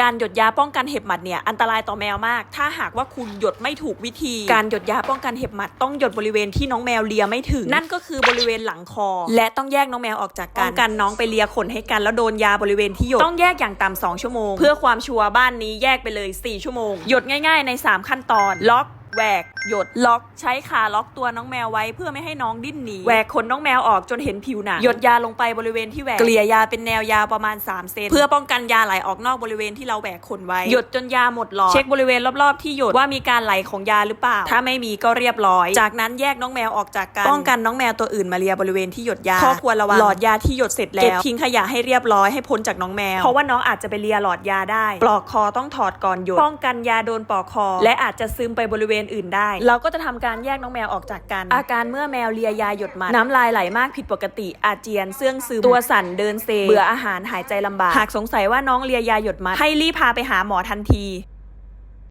การหยดยาป้องกันเห็บหมัดเนี่ยอันตรายต่อแมวมาก ถ้าหากว่าคุณหยดไม่ถูกวิธี การหยดยาป้องกันเห็บหมัดต้องหยดบริเวณที่น้องแมวเลียไม่ถึง นั่นก็คือบริเวณหลังคอ และต้องแยกน้องแมวออกจากกันป้องกันน้องไปเลียขนให้กันแล้วโดนยาบริเวณที่หยดต้องแยกอย่างต่ำสองชั่วโมง เพื่อความชัวร์บ้านนี้แยกไปเลย 4 ชั่วโมง หยดง่าย ๆใน 3 ขั้นตอนล็อก แหวกหยดล็อกใช้ขาล็อกตัวน้องแมวไว้เพื่อไม่ให้น้องดิ้นหนีแหวกขนน้องแมวออกจนเห็นผิวหนังหยดยาลงไปบริเวณที่แหวกเกลี่ยยาเป็นแนวยาวประมาณ 3 เซนเพื่อป้องกันยาไหลออกนอกบริเวณที่เราแหวกขนไว้ หยดจนยาหมดหลอดเช็คบริเวณรอบๆที่หยดว่ามีการไหลของยาหรือเปล่า ถ้าไม่มีก็เรียบร้อย จากนั้นแยกน้องแมวออกจากกันป้องกันน้องแมวตัวอื่นมาเลียบริเวณที่หยดยาข้อควรระวังหลอดยาที่หยดเสร็จแล้วเก็บทิ้งขยะให้เรียบร้อยให้พ้นจากน้องแมวเพราะว่าน้องอาจจะไปเลียหลอดยาได้ ปลอกคอต้องถอดก่อนหยดป้องกันยาโดนปลอกคอ และอาจจะซึมไปบริเวณอื่นได้ เราก็จะทำการแยกน้องแมวออกจากกัน อาการเมื่อแมวเลียยาหยดมันน้ำลายไหลมากผิดปกติ อาเจียนเสื่องซึมตัวสั่นเดินเซเบื่ออาหารหายใจลำบากหากสงสัยว่าน้องเลียยาหยดมันให้รีบพาไปหาหมอทันที